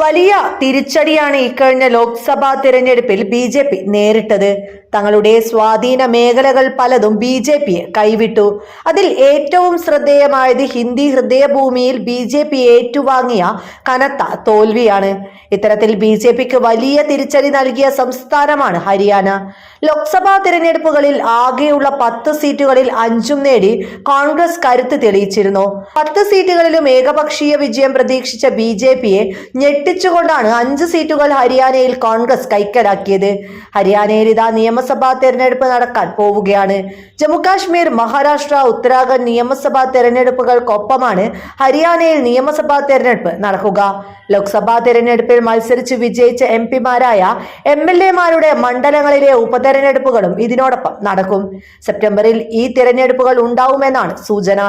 വലിയ തിരിച്ചടിയാണ് ഇക്കഴിഞ്ഞ ലോക്സഭാ തിരഞ്ഞെടുപ്പിൽ ബി ജെ പി നേരിട്ടത്. തങ്ങളുടെ സ്വാധീന മേഖലകൾ പലതും ബി ജെ പിയെ കൈവിട്ടു. അതിൽ ഏറ്റവും ശ്രദ്ധേയമായത് ഹിന്ദി ഹൃദയഭൂമിയിൽ ബി ജെ പി ഏറ്റുവാങ്ങിയ കനത്ത തോൽവിയാണ്. ഇത്തരത്തിൽ ബി ജെ പിക്ക് വലിയ തിരിച്ചടി നൽകിയ സംസ്ഥാനമാണ് ഹരിയാന. ലോക്സഭാ തിരഞ്ഞെടുപ്പുകളിൽ ആകെയുള്ള പത്ത് സീറ്റുകളിൽ അഞ്ചും നേടി കോൺഗ്രസ് കരുത്ത് തെളിയിച്ചിരുന്നു. പത്ത് സീറ്റുകളിലും ഏകപക്ഷീയ വിജയം പ്രതീക്ഷിച്ച ബി ജെ പിയെ ഞെട്ടിച്ചുകൊണ്ടാണ് അഞ്ച് സീറ്റുകൾ ഹരിയാനയിൽ കോൺഗ്രസ് കൈക്കലാക്കിയത്. ഹരിയാനയിൽ ഇതാ നിയമസഭാ തെരഞ്ഞെടുപ്പ് നടക്കാൻ പോവുകയാണ്. ജമ്മുകാശ്മീർ മഹാരാഷ്ട്ര ഉത്തരാഖണ്ഡ് നിയമസഭാ തെരഞ്ഞെടുപ്പുകൾക്കൊപ്പമാണ് ഹരിയാനയിൽ നിയമസഭാ തെരഞ്ഞെടുപ്പ് നടക്കുക. ലോക്സഭാ തെരഞ്ഞെടുപ്പിൽ മത്സരിച്ച് വിജയിച്ച എം പിമാരായ എം എൽ എമാരുടെ മണ്ഡലങ്ങളിലെ ഉപതെരഞ്ഞെടുപ്പുകളും ഇതിനോടൊപ്പം നടക്കും. സെപ്റ്റംബറിൽ ഈ തെരഞ്ഞെടുപ്പുകൾ ഉണ്ടാവുമെന്നാണ് സൂചന.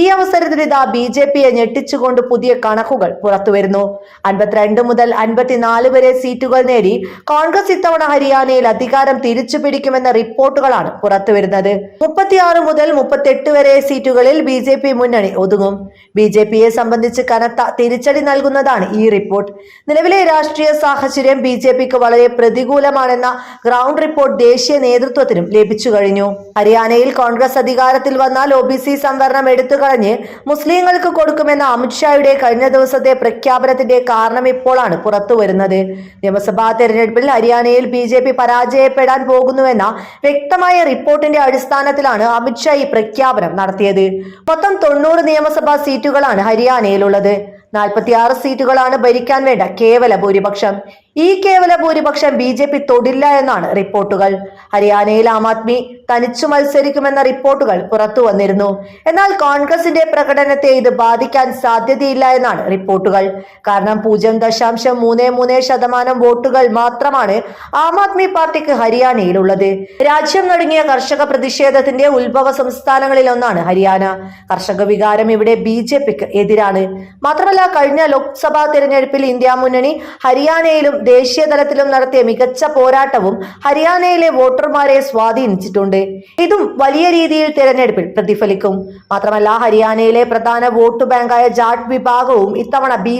ഈ അവസരത്തിൽ ഇതാ ബി ജെ പിയെ ഞെട്ടിച്ചുകൊണ്ട് പുതിയ കണക്കുകൾ പുറത്തുവരുന്നു. അൻപത്തിരണ്ട് മുതൽ അൻപത്തിനാല് വരെ സീറ്റുകൾ നേടി കോൺഗ്രസ് ഇത്തവണ ഹരിയാനയിൽ അധികാരം തിരിച്ചു പിടിക്കുമെന്ന റിപ്പോർട്ടുകളാണ് പുറത്തുവരുന്നത്. മുപ്പത്തിയാറ് മുതൽ മുപ്പത്തെട്ട് വരെ സീറ്റുകളിൽ ബി ജെ പി മുന്നണി ഒതുങ്ങും. ബി ജെ പിയെ സംബന്ധിച്ച് കനത്ത തിരിച്ചടി നൽകുന്നതാണ് ഈ റിപ്പോർട്ട്. നിലവിലെ രാഷ്ട്രീയ സാഹചര്യം ബി ജെ പിക്ക് വളരെ പ്രതികൂലമാണെന്ന ഗ്രൗണ്ട് റിപ്പോർട്ട് ദേശീയ നേതൃത്വത്തിനും ലഭിച്ചു കഴിഞ്ഞു. ഹരിയാനയിൽ കോൺഗ്രസ് അധികാരത്തിൽ വന്നാൽ ഒ ബി സി സംവരണം എടുത്തു കളഞ്ഞ് മുസ്ലിങ്ങൾക്ക് കൊടുക്കുമെന്ന അമിത്ഷായുടെ കഴിഞ്ഞ ദിവസത്തെ പ്രഖ്യാപനത്തിന്റെ കാരണം ഇപ്പോഴാണ് പുറത്തുവരുന്നത്. നിയമസഭാ തെരഞ്ഞെടുപ്പിൽ ഹരിയാനയിൽ ബി ജെ പി പരാജയപ്പെടാൻ പോകുന്നുവെന്ന വ്യക്തമായ റിപ്പോർട്ടിന്റെ അടിസ്ഥാനത്തിലാണ് അമിത്ഷാ ഈ പ്രഖ്യാപനം നടത്തിയത്. മൊത്തം തൊണ്ണൂറ് നിയമസഭാ സീറ്റുകളാണ് ഹരിയാനയിലുള്ളത്. നാൽപ്പത്തിയാറ് സീറ്റുകളാണ് ഭരിക്കാൻ വേണ്ട കേവല ഭൂരിപക്ഷം. ഈ കേവല ഭൂരിപക്ഷം ബി ജെ പി തൊടില്ല എന്നാണ് റിപ്പോർട്ടുകൾ. ഹരിയാനയിൽ ആം ആദ്മി തനിച്ചു മത്സരിക്കുമെന്ന റിപ്പോർട്ടുകൾ പുറത്തു വന്നിരുന്നു. എന്നാൽ കോൺഗ്രസിന്റെ പ്രകടനത്തെ ഇത് ബാധിക്കാൻ സാധ്യതയില്ല എന്നാണ് റിപ്പോർട്ടുകൾ. കാരണം പൂജ്യം ദശാംശം മൂന്ന് മൂന്ന് ശതമാനം വോട്ടുകൾ മാത്രമാണ് ആം ആദ്മി പാർട്ടിക്ക് ഹരിയാനയിലുള്ളത്. രാജ്യം നടുങ്ങിയ കർഷക പ്രതിഷേധത്തിന്റെ ഉത്ഭവ സംസ്ഥാനങ്ങളിൽ ഒന്നാണ് ഹരിയാന. കർഷക വികാരം ഇവിടെ ബി ജെ പിക്ക് എതിരാണ്. മാത്രമല്ല കഴിഞ്ഞ ലോക്സഭാ തെരഞ്ഞെടുപ്പിൽ ഇന്ത്യ മുന്നണി ഹരിയാനയിലും ദേശീയ തലത്തിലും നടത്തിയ മികച്ച പോരാട്ടവും ഹരിയാനയിലെ വോട്ടർമാരെ സ്വാധീനിച്ചിട്ടുണ്ട്. ഇതും വലിയ രീതിയിൽ തിരഞ്ഞെടുപ്പിൽ പ്രതിഫലിക്കും. മാത്രമല്ല ഹരിയാനയിലെ പ്രധാന വോട്ട് ബാങ്കായ ജാട്ട് വിഭാഗവും ഇത്തവണ ബി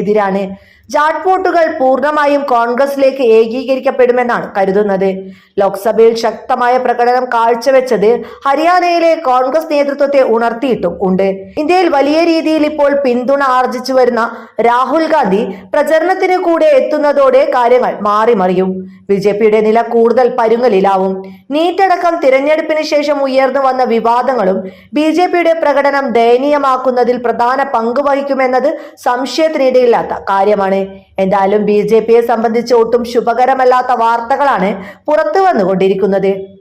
എതിരാണ്. ജാട്ട് വോട്ടുകൾ പൂർണമായും കോൺഗ്രസിലേക്ക് ഏകീകരിക്കപ്പെടുമെന്നാണ് കരുതുന്നത്. ലോക്സഭയിൽ ശക്തമായ പ്രകടനം കാഴ്ചവെച്ചത് ഹരിയാനയിലെ കോൺഗ്രസ് നേതൃത്വത്തെ ഉണർത്തിയിട്ടും ഉണ്ട്. ഇന്ത്യയിൽ വലിയ രീതിയിൽ ഇപ്പോൾ പിന്തുണ ആർജിച്ചു വരുന്ന രാഹുൽ ഗാന്ധി പ്രചരണത്തിന് കൂടെ എത്തുന്നതോടെ കാര്യങ്ങൾ മാറിമറിയും. ബി ജെ പിയുടെ നില കൂടുതൽ പരുങ്ങലിലാവും. നീറ്റടക്കം തിരഞ്ഞെടുപ്പിന് ശേഷം ഉയർന്നു വന്ന വിവാദങ്ങളും ബി ജെ പിയുടെ പ്രകടനം ദയനീയമാക്കുന്നതിൽ പ്രധാന പങ്ക് വഹിക്കുമെന്നത് സംശയത്തിനിടയില്ലാത്ത കാര്യമാണ്. എന്തായാലും ബി ജെ പിയെ സംബന്ധിച്ച് ഒട്ടും ശുഭകരമല്ലാത്ത വാർത്തകളാണ് പുറത്തു വന്നുകൊണ്ടിരിക്കുന്നത്